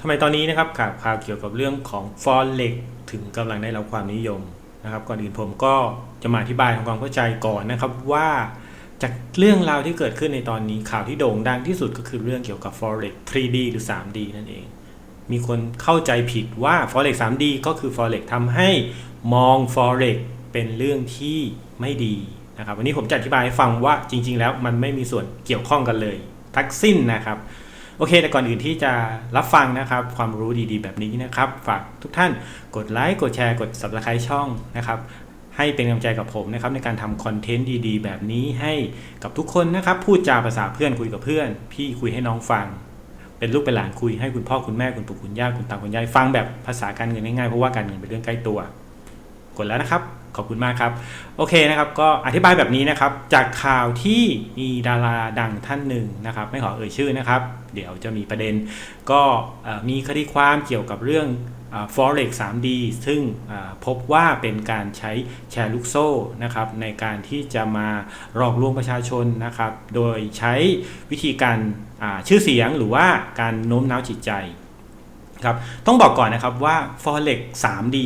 ทำไมตอนนี้นะครับข่าวข่าวเกี่ยวกับเรื่องของ Forex ถึงกำลังได้รับความนิยมนะครับ ก่อนอื่นผมก็จะมาอธิบายทำความเข้าใจก่อนนะครับว่าจากเรื่องราวที่เกิดขึ้นในตอนนี้ข่าวที่โด่งดังที่สุดก็คือเรื่องเกี่ยวกับ Forex 3D หรือ 3D นั่นเอง มีคนเข้าใจผิดว่า Forex 3D ก็คือ Forex ทำให้มอง Forex เป็นเรื่องที่ไม่ดีนะครับ วันนี้ผมจะอธิบายให้ฟังว่าจริง ๆ แล้วมันไม่มีส่วนเกี่ยวข้องกันเลย ทั้งสิ้นนะครับ โอเค แต่ก่อนอื่นที่จะรับฟังนะครับ ความรู้ดีๆ แบบนี้นะครับ ฝากทุกท่านกดไลค์กดแชร์กด subscribe ช่องนะครับให้เป็นกำลังใจกับผมนะครับในการทำคอนเทนต์ดีๆ แบบนี้ให้กับทุกคนนะครับ พูดจาภาษาเพื่อนคุยกับเพื่อน พี่คุยให้น้องฟัง เป็นลูกเป็นหลานคุยให้คุณพ่อคุณแม่คุณปู่คุณย่าคุณตาคุณยายฟังแบบภาษาการเงินง่ายๆเพราะว่าการเงินเป็นเรื่องใกล้ตัว กดแล้วนะครับ ขอบคุณมากครับ โอเคนะครับ ก็อธิบายแบบนี้นะครับ จากข่าวที่มีดาราดังท่านหนึ่งนะครับ ไม่ขอเอ่ยชื่อนะครับ เดี๋ยวจะมีประเด็น ก็เอ่อมีคดีความเกี่ยวกับเรื่องอ่า forex 3D ซึ่งพบว่าเป็นการใช้แชร์ลูกโซ่นะครับในการที่จะมาหลอกลวงประชาชนนะครับ โดยใช้วิธีการชื่อเสียงหรือว่าการโน้มน้าวจิตใจครับต้องบอกก่อนนะครับว่า forex 3D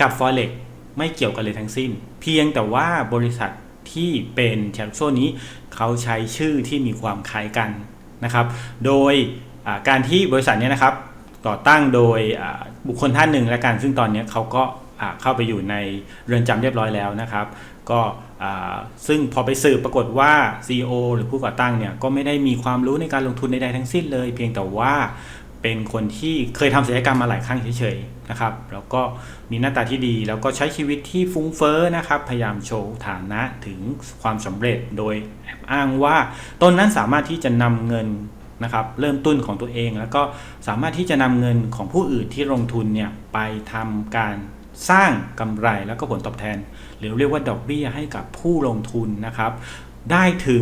กับ forex ไม่เกี่ยวกันเลยทั้งสิ้น เพียงแต่ว่าบริษัทที่เป็นแชร์ลูกโซ่นี้เขาใช้ชื่อที่มีความคล้ายกันนะครับ โดยการที่บริษัทเนี้นะครับก่อตั้งโดยบุคคลท่านหนึ่งและกันซึ่งตอนนี้เขาก็เข้าไปอยู่ในเรือนจำเรียบร้อยแล้วนะครับ ก็ซึ่งพอไปสืบปรากฏว่า CEO หรือผู้ก่อตั้งเนี่ยก็ไม่ได้มีความรู้ในการลงทุนใดๆทั้งสิ้นเลย เพียงแต่ว่าเป็นคนที่เคยทำศัลยกรรมมาหลายครั้งเฉยๆ นะครับ แล้วก็มีหน้าตาที่ดี แล้วก็ใช้ชีวิตที่ฟุ้งเฟ้อนะครับ พยายามโชว์ฐานะถึงความสำเร็จโดยแอบอ้างว่าตนนั้นสามารถที่จะนำเงินนะครับเริ่มต้นของตัวเอง แล้วก็สามารถที่จะนำเงินของผู้อื่นที่ลงทุนเนี่ยไปทำการสร้างกำไรแล้วก็ผลตอบแทน หรือเรียกว่าดอกเบี้ยให้กับผู้ลงทุนนะครับ ได้ถึง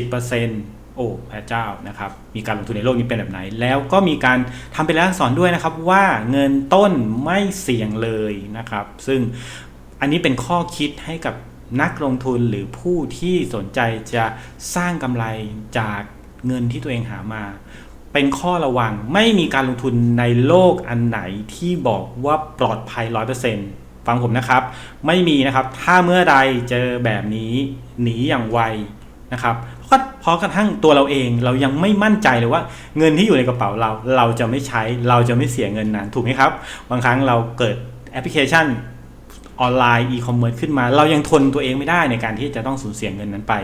60% โอ้พระเจ้านะครับ มีการลงทุนในโลกนี้เป็นแบบไหน แล้วก็มีการทำเป็นล้วสอนด้วยนะครับว่าเงินต้นไม่เสี่ยงเลยนะครับ ซึ่งอันนี้เป็นข้อคิดให้กับนักลงทุนหรือผู้ที่สนใจจะสร้างกำไรจากเงินที่ตัวเองหามา เป็นข้อระวังไม่มีการลงทุนในโลกอันไหนที่บอกว่าปลอดภัย 100%ฟังผมนะครับ ไม่มีนะครับ ถ้าเมื่อใดเจอแบบนี้หนีอย่างไวนะครับ ราะเพราะกระทั่งตัวเราเองเรายังไม่มั่นใจเลยว่าเงินที่อยู่ในกระเป๋าเรา เราจะไม่ใช้เราจะไม่เสียเงินนั้นถูกไหมครับ บางครั้งเราเกิดแอปพลิเคชันออนไลน์อีคอมเมิร์ซขึ้นมา เรายังทนตัวเองไม่ได้ในการที่จะต้องสูญเสียเงินนั้นไป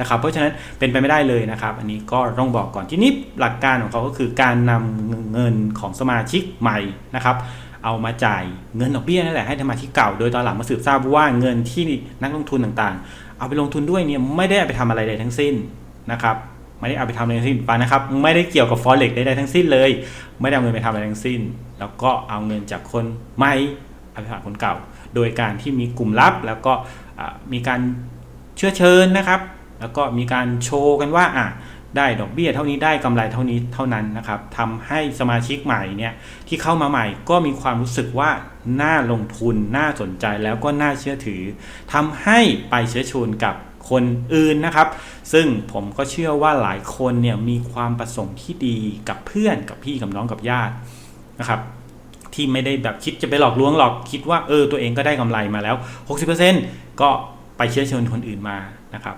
นะครับเพราะฉะนั้นเป็นไปไม่ได้เลยนะครับ อันนี้ก็ต้องบอกก่อนที่นี้หลักการของเขาก็คือการนำเงินของสมาชิกใหม่นะครับเอามาจ่ายเงินดอกเบี้ยนั่นแหละให้สมาชิกเก่าโดยตอนหลังมาสืบทราบว่าเงินที่นักลงทุนต่างๆ เอาไปลงทุนด้วยเนี่ยไม่ได้เอาไปทำอะไรใดทั้งสิ้นนะครับไม่ได้เอาไปทำอะไรทั้งสิ้นไปนะครับ ไม่ได้เกี่ยวกับฟอเร็กใดๆทั้งสิ้นเลย ไม่ได้เอาเงินไปทำอะไรทั้งสิ้น แล้วก็เอาเงินจากคนใหม่เอาไปฝากคนเก่า โดยการที่มีกลุ่มลับ แล้วก็มีการเชื้อเชิญนะครับ แล้วก็มีการโชว์กันว่าอะ ได้ดอกเบี้ยเท่านี้ได้กำไรเท่านี้เท่านั้นนะครับทำให้สมาชิกใหม่เนี่ยที่เข้ามาใหม่ก็มีความรู้สึกว่าน่าลงทุนน่าสนใจแล้วก็น่าเชื่อถือทำให้ไปเชื้อชวนกับคนอื่นนะครับ ซึ่งผมก็เชื่อว่าหลายคนเนี่ยมีความประสงค์ที่ดีกับเพื่อนกับพี่กับน้องกับญาตินะครับที่ไม่ได้แบบคิดจะไปหลอกลวงหรอกคิดว่าเออตัวเองก็ได้กำไรมาแล้ว 60%ก็ไปเชื้อชิญคนอื่นมานะครับ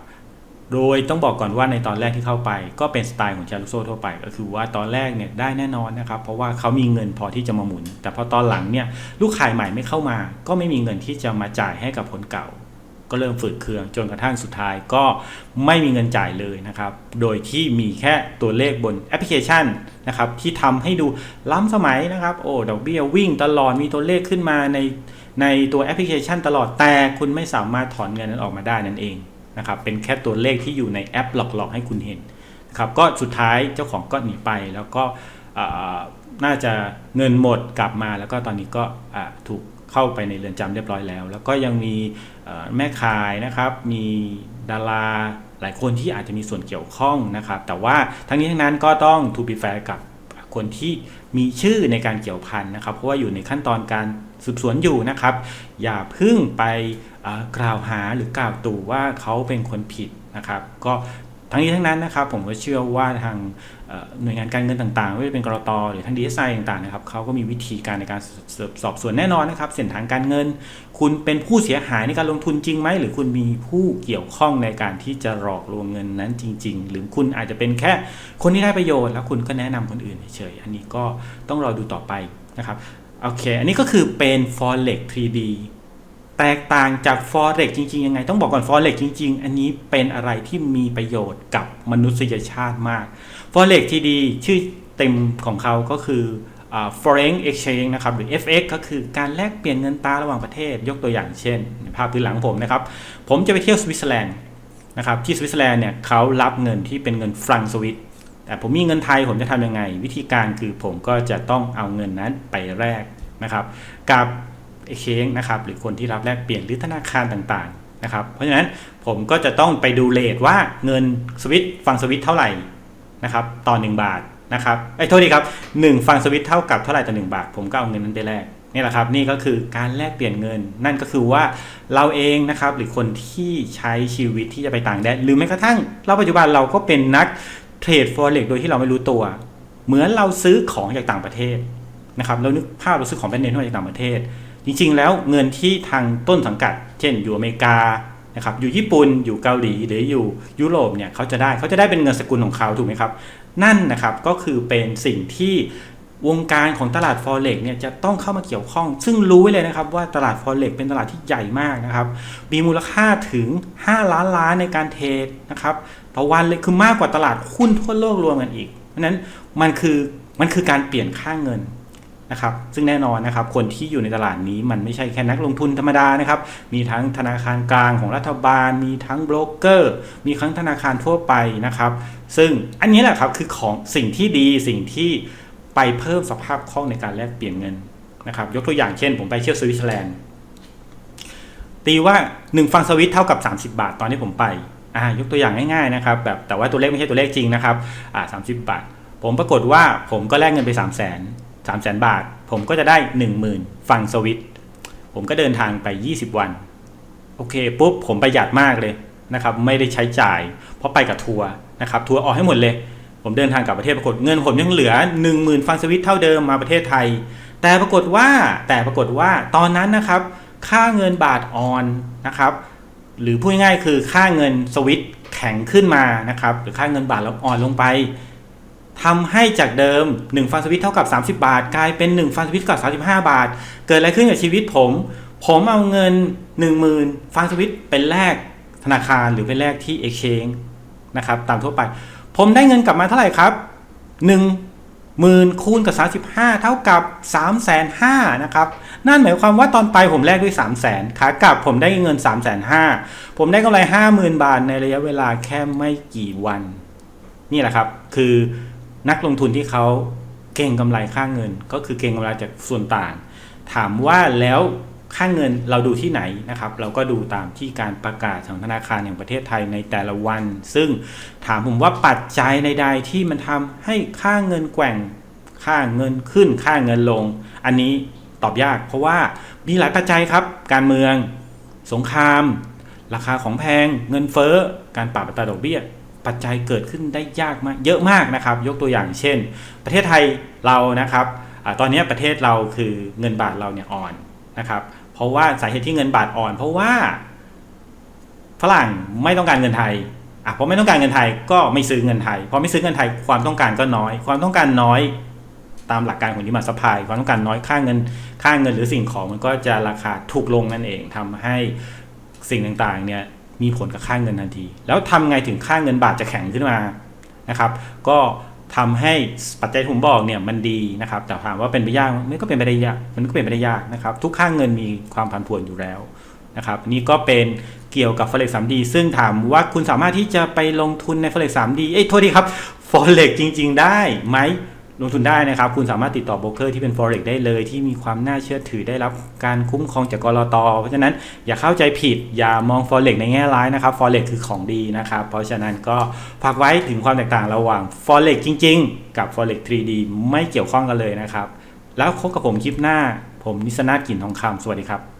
โดยต้องบอกก่อนว่าในตอนแรกที่เข้าไป ก็เป็นสไตล์ของแชร์ลูกโซ่ทั่วไป ก็คือว่าตอนแรกเนี่ยได้แน่นอนนะครับ เพราะว่าเขามีเงินพอที่จะมาหมุน แต่พอตอนหลังเนี่ยลูกขายใหม่ไม่เข้ามา ก็ไม่มีเงินที่จะมาจ่ายให้กับคนเก่า ก็เริ่มฝืดเคืองจนกระทั่งสุดท้ายก็ไม่มีเงินจ่ายเลยนะครับ โดยที่มีแค่ตัวเลขบนแอปพลิเคชันนะครับที่ทำให้ดูล้ำสมัยนะครับโอ้ดอกเบี้ยวิ่งตลอดมีตัวเลขขึ้นมาในในตัวแอปพลิเคชันตลอดแต่คุณไม่สามารถถอนเงินนั้นออกมาได้นั่นเอง นะครับเป็นแค่ตัวเลขที่อยู่ในแอปหลอกๆให้คุณเห็นนะครับก็สุดท้ายเจ้าของก็หนีไปแล้วก็น่าจะเงินหมดกลับมาแล้วก็ตอนนี้ก็ถูกเข้าไปในเรือนจำเรียบร้อยแล้ว แล้วก็ยังมีแม่ขายนะครับมีดาราหลายคนที่อาจจะมีส่วนเกี่ยวข้องนะครับ แต่ว่าทั้งนี้ทั้งนั้นก็ต้องทูบีแฟร์กับคนที่มีชื่อในการเกี่ยวพันนะครับ เพราะว่าอยู่ในขั้นตอนการสืบสวนอยู่นะครับ อย่าพึ่งไป กล่าวหาหรือกล่าวตู่ว่าเขาเป็นคนผิดนะครับ ก็ทั้งนี้ทั้งนั้นนะครับผมก็เชื่อว่าทางหน่วยงานการเงินต่างๆไม่ว่าจะเป็นกรตหรือทางดีเอสไอต่างๆนะครับเขาก็มีวิธีการในการสอบสวนแน่นอนนะครับเส้นทางการเงิน คุณเป็นผู้เสียหายในการลงทุนจริงไหมหรือคุณมีผู้เกี่ยวข้องในการที่จะหลอกลวงเงินนั้นจริง ๆ หรือคุณอาจจะเป็นแค่คนที่ได้ประโยชน์ แล้วคุณก็แนะนำคนอื่นเฉยอันนี้ก็ต้องรอดูต่อไปนะครับโอเค อันนี้ก็คือเป็น forex 3D แตกต่างจาก forex จริง ๆ ยังไง ต้องบอกก่อน forex จริง ๆ อันนี้เป็นอะไรที่มีประโยชน์กับมนุษยชาติมาก forex ที่ดีชื่อเต็มของเขาก็คืออ foreign exchange นะครับหรือ FX ก็คือการแลกเปลี่ยนเงินตราระหว่างประเทศ ยกตัวอย่างเช่น ภาพพื้นหลังผมนะครับ ผมจะไปเที่ยวสวิตเซอร์แลนด์นะครับที่สวิตเซอร์แลนด์เนี่ยเขารับเงินที่เป็นเงินฟรังสวิตแต่ผมมีเงินไทยผมจะทำยังไง วิธีการคือผมก็จะต้องเอาเงินนั้นไปแลกนะครับ กับ exchange นะครับหรือคนที่รับแลกเปลี่ยนหรือธนาคารต่างๆนะครับเพราะฉะนั้นผมก็จะต้องไปดูเลทว่าเงินสวิตฟังสวิตเท่าไหร่นะครับต่อ 1 บาทนะครับไอ้โทษทีครับ1ฟังสวิตเท่ากับเท่าไหร่ต่อ1บาท ผมก็เอาเงินนั้นไปแลกนี่แหละครับนี่ก็คือการแลกเปลี่ยนเงิน นั่นก็คือว่าเราเองนะครับหรือคนที่ใช้ชีวิตที่จะไปต่างแดนหรือแม้กระทั่งเราปัจจุบันเราก็เป็นนักเทรด forex โดยที่เราไม่รู้ตัว เหมือนเราซื้อของจากต่างประเทศนะครับเรานึกภาพเราซื้อของแบรนด์เนมเข้ามาจากต่างประเทศ จริงๆ แล้วเงินที่ทางต้นสังกัด เช่นอยู่อเมริกานะครับอยู่ญี่ปุ่นอยู่เกาหลีหรืออยู่ยุโรปเนี่ยเขาจะได้เขาจะได้เป็นเงินสกุลของเขาถูกไหมครับ นั่นนะครับก็คือเป็นสิ่งที่วงการของตลาด forex เนี่ยจะต้องเข้ามาเกี่ยวข้อง ซึ่งรู้ไว้เลยนะครับว่าตลาด forex เป็นตลาดที่ใหญ่มากนะครับ มีมูลค่าถึง 5 ล้านล้านในการเทรดนะครับต่อวันเลยคือมากกว่าตลาดหุ้นทั่วโลกรวมกันอีก เพราะฉะนั้นมันคือมันคือการเปลี่ยนค่าเงิน นะครับซึ่งแน่นอนนะครับคนที่อยู่ในตลาดนี้มันไม่ใช่แค่นักลงทุนธรรมดานะครับมีทั้งธนาคารกลางของรัฐบาล มีทั้งโบรกเกอร์ มีทั้งธนาคารทั่วไปนะครับ ซึ่งอันนี้แหละครับคือของสิ่งที่ดีสิ่งที่ไปเพิ่มสภาพคล่องในการแลกเปลี่ยนเงินนะครับยกตัวอย่างเช่น ผมไปเที่ยวสวิตเซอร์แลนด์ตีว่า 1 ฟังสวิตเท่ากับ 30 บาทตอนที่ผมไปอ่ายกตัวอย่างง่ายๆนะครับแบบแต่ว่าตัวเลขไม่ใช่ตัวเลขจริงนะครับอ่าสาบาท ผมปรากฏว่าผมก็แลกเงินไป 3 0 0 0 0 0 3 0 0 0 0 บาท ผมก็จะได้ 10,000 ฟังสวิตผมก็เดินทางไป 20 วัน โอเคปุ๊บผมประหยัดมากเลยนะครับไม่ได้ใช้จ่าย เพราะไปกับทัวร์นะครับทัวร์ออกให้หมดเลย ผมเดินทางกลับประเทศปรากฏเงินผมยังเหลือ 10,000 ฟังสวิตเท่าเดิมมาประเทศไทย แต่ปรากฏว่าแต่ปรากฏว่าตอนนั้นนะครับ ค่าเงินบาทออนนะครับ หรือพูดง่ายคือค่าเงินสวิตแข็งขึ้นมานะครับหรือค่าเงินบาทเราอ่อนลงไป ทำให้จากเดิม 1 ฟังสวิตเท่ากับ 30 บาท กลายเป็น 1 ฟังสวิตกับ 35 บาท เกิดอะไรขึ้นกับชีวิตผม ผมเอาเงิน 10,000 ฟังสวิตเป็นแลกธนาคารหรือเป็นแลกที่ Exchange นะครับตามทั่วไป ผมได้เงินกลับมาเท่าไหร่ครับ1หมื่นคูณกับ 35 เท่ากับ 3 5 0 0 0นะครับนั่นหมายความว่าตอนไปผมแลกด้วย 3 0 0 0 0 0ขากลับผมได้เงิน 3 5 0 0 0 ผมได้กำไร 50,000 บาทในระยะเวลาแค่ไม่กี่วัน นี่แหละครับคือ นักลงทุนที่เขาเก่งกำไรค่าเงิน ก็คือเก่งกำไรจากส่วนต่าง ถามว่าแล้วค่าเงินเราดูที่ไหนนะครับ เราก็ดูตามที่การประกาศของธนาคารแห่งประเทศไทยในแต่ละวัน ซึ่งถามผมว่าปัจจัยใดๆที่มันทำให้ค่าเงินแกว่งค่าเงินขึ้นค่าเงินลง อันนี้ตอบยาก เพราะว่ามีหลายปัจจัยครับ การเมือง สงคราม ราคาของแพง เงินเฟ้อ การปรับอัตราดอกเบี้ย ปัจจัยเกิดขึ้นได้ยากมากเยอะมากนะครับ ยกตัวอย่างเช่น ประเทศไทยเรานะครับอตอนนี้ประเทศเราคือเงินบาทเราเนี่ยอ่อนนะครับ เพราะว่าสาเหตุที่เงินบาทอ่อน เพราะว่าฝรั่งไม่ต้องการเงินไทยอะเพราะไม่ต้องการเงินไทยก็ไม่ซื้อเงินไทยพอไม่ซื้อเงินไทยความต้องการก็น้อย ความต้องการน้อยตามหลักการของดิมาสพายความต้องการน้อยค่าเงินค่าเงินหรือสิ่งของมันก็จะราคาถูกลงนั่นเองทำให้สิ่งต่างๆเนี่ย มีผลกับค่าเงินทันที แล้วทำไงถึงค่าเงินบาทจะแข็งขึ้นมานะครับ ก็ทำให้ปัจจัยที่ผมบอกเนี่ยมันดีนะครับ แต่ถามว่าเป็นไปยากมันก็เป็นไปได้ยากมันก็เป็นไปได้ยากนะครับ ทุกค่าเงินมีความผันผวนอยู่แล้วนะครับนี่ก็เป็นเกี่ยวกับ forex 3D ซึ่งถามว่าคุณสามารถที่จะไปลงทุนใน forex 3D เอ้ยโทษทีครับ forex จริง ๆ ได้ไหม ลงทุนได้นะครับ คุณสามารถติดต่อโบรกเกอร์ที่เป็น forex ได้เลย ที่มีความน่าเชื่อถือได้รับการคุ้มครองจากกรอตเพราะฉะนั้นอย่าเข้าใจผิด อย่ามอง forex ในแง่ร้ายนะครับ forex คือของดีนะครับ เพราะฉะนั้นก็ฝากไว้ถึงความแตกต่างระหว่าง forex จริง ๆ กับ forex 3D ไม่เกี่ยวข้องกันเลยนะครับ แล้วพบกับผมคลิปหน้า ผมนิสนาถกลิ่นทองคำสวัสดีครับ